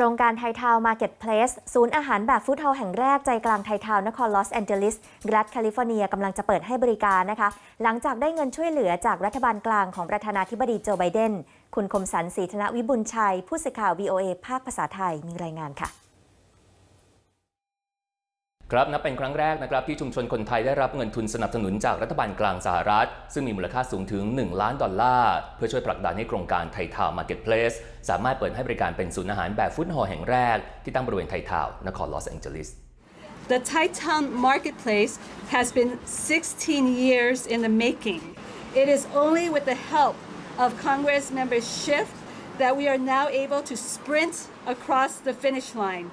ครงการไททาวน์มาร์เก็ตเพลสศูนย์อาหารแบบฟู้ดฮอลแห่งแรกใจกลางไททาวน์นครลอสแอนเจลิสรัฐแคลิฟอร์เนียกำลังจะเปิดให้บริการนะคะ หลังจากได้เงินช่วยเหลือจากรัฐบาลกลางของประธานาธิบดีโจไบเดน คุณคมสันศรีธนวิบุญชัย ผู้สื่อข่าว VOA ภาคภาษาไทยมีรายงานค่ะ ครับนับเป็นครั้งแรกนะครับที่ชุมชนคนไทยได้รับเงินทุนสนับสนุนจากรัฐบาลกลางสหรัฐ ซึ่งมีมูลค่าสูงถึง 1 ล้านดอลลาร์ เพื่อช่วยผลักดันให้โครงการไททาวน์มาร์เก็ตเพลสสามารถเปิดให้บริการเป็นศูนย์อาหารแบบฟุตฮอลล์แห่งแรก ที่ตั้งบริเวณไททาวน์นครลอสแองเจลิส The Thai Town Marketplace has been 16 years in the making. It is only with the help of Congress member Schiff that we are now able to sprint across the finish line,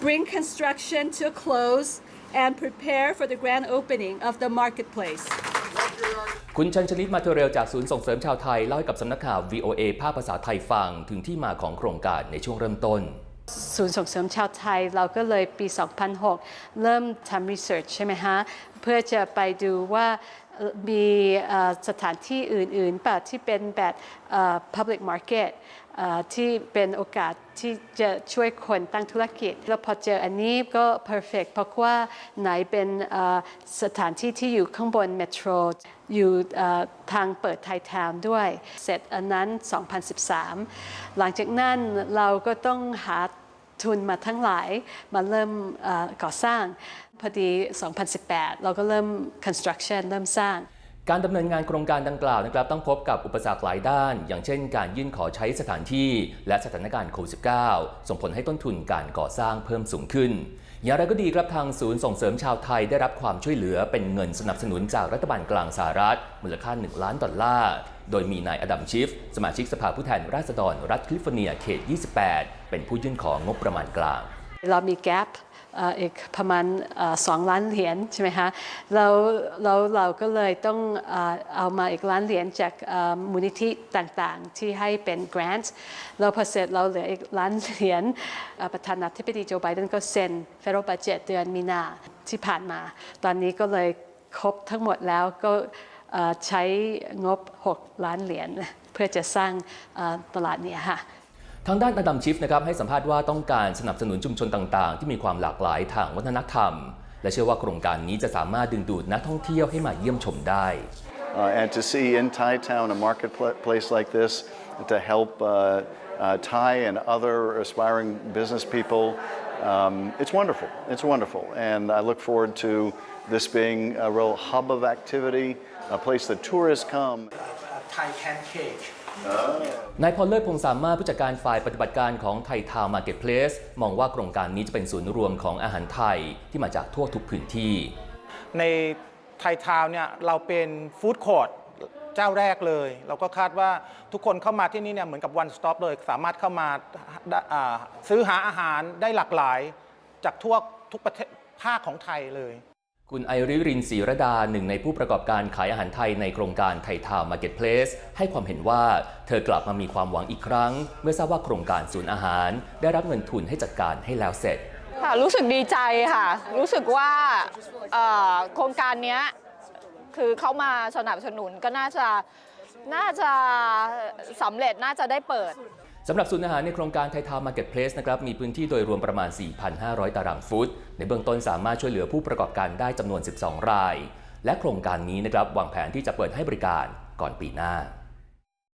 bring construction to a close, and prepare for the grand opening of the marketplace. คุณชันชลิตมาเทเรลจากศูนย์ส่งเสริมชาวไทย เล่าให้กับสำนักข่าว VOA ภาคภาษาไทยฟังถึงที่มาของโครงการในช่วงเริ่มต้น ศูนย์ส่งเสริมชาวไทยเราก็เลยปี 2006 เริ่มทำ research ใช่ไหมฮะ เพื่อจะไปดูว่าเอ่อ มีสถานที่อื่นๆป่ะที่เป็นแบบ public market ที่เป็นโอกาสที่จะช่วยคนตั้งธุรกิจ แล้วพอเจออันนี้ก็ perfect เพราะว่าไหนเป็นสถานที่ที่อยู่ข้างบนเมโทรอยู่ทางเปิดไทยทาวน์ด้วย เสร็จอันนั้น 2013 หลังจากนั้นเราก็ต้องหา ทุนมาทั้งหลายมาเริ่มก่อสร้าง พอดี 2018 เราก็เริ่ม construction เริ่มสร้าง การดำเนินงานโครงการดังกล่าวนะครับต้องพบกับอุปสรรคหลายด้าน อย่างเช่น การยื่นขอใช้สถานที่ และสถานการณ์โควิด -19 ส่งผลให้ต้นทุนการก่อสร้างเพิ่มสูงขึ้น อย่างไรก็ดีครับทางศูนย์ส่งเสริมชาวไทยได้รับความช่วยเหลือเป็นเงินสนับสนุนจากรัฐบาลกลางสหรัฐ มูลค่า 1 ล้านดอลลาร์โดยมีนายอดัมชิฟ สมาชิกสภาผู้แทนราษฎรรัฐแคลิฟอร์เนียเขต 28 เป็นผู้ยื่นของงบประมาณกลาง เรามี gap เอ่ออีกประมาณสองล้านเหรียญใช่ไหมคะแล้วแล้วเราก็เลยต้องเอามาอีกล้านเหรียญจากมูลนิธิต่างๆ ที่ให้เป็น grant แล้วพอเสร็จเราเหลืออีกล้านเหรียญประธานาธิบดีโจไบเดนก็เซ็น federal budget เดือนมีนาที่ผ่านมา ตอนนี้ก็เลยครบทั้งหมดแล้วก็ใช้งบ 6 ล้านเหรียญเพื่อจะสร้างตลาดนี้ค่ะ ทางด้านอดัมชิฟนะครับให้สัมภาษณ์ว่าต้องการสนับสนุนชุมชนต่างๆ ที่มีความหลากหลายทางวัฒนธรรม และเชื่อว่าโครงการนี้จะสามารถดึงดูดนักท่องเที่ยวให้มาเยี่ยมชมได้ Uh, and to see in Thai Town a marketplace like this to help uh, uh, Thai and other aspiring business people, um, it's wonderful. It's wonderful. And I look forward to this being a real hub of activity, a place that tourists come. Thai pancake. นายพลเลิศพงษ์สามารถผู้จัดการฝ่ายปฏิบัติการของไทยทาวมาร์เก็ตเพลสมองว่าโครงการนี้จะเป็นศูนย์รวมของอาหารไทยที่มาจากทั่วทุกพื้นที่ ในไทยทาวน์เนี่ยเราเป็นฟู้ดคอร์ t เจ้าแรกเลย เราก็คาดว่าทุกคนเข้ามาที่นี่เนี่ยเหมือนกับ one stop เลย สามารถเข้ามาได้อ่าซื้อหาอาหารได้หลากหลายจากทั่วทุกประเทศภาคของไทยเลย คุณไอริรินศรีรดาหนึ่งในผู้ประกอบการขายอาหารไทยในโครงการไทยทาวมาร์เก็ตเพลสให้ความเห็นว่าเธอกลับมามีความหวังอีกครั้ง เมื่อทราบว่าโครงการศูนย์อาหาร ได้รับเงินทุนให้จัดการให้แล้วเสร็จ ค่ะ รู้สึกดีใจค่ะ รู้สึกว่าโครงการนี้คือเขามาสนับสนุนก็น่าจะน่าจะสำเร็จน่าจะได้เปิด สำหรับศูนย์อาหารในโครงการไทยทาวมาร์เก็ตเพลสนะครับมีพื้นที่โดยรวมประมาณ 4,500 ตารางฟุต ในเบื้องต้นสามารถช่วยเหลือผู้ประกอบการได้จำนวน 12 ราย และโครงการนี้นะครับวางแผนที่จะเปิดให้บริการก่อนปีหน้า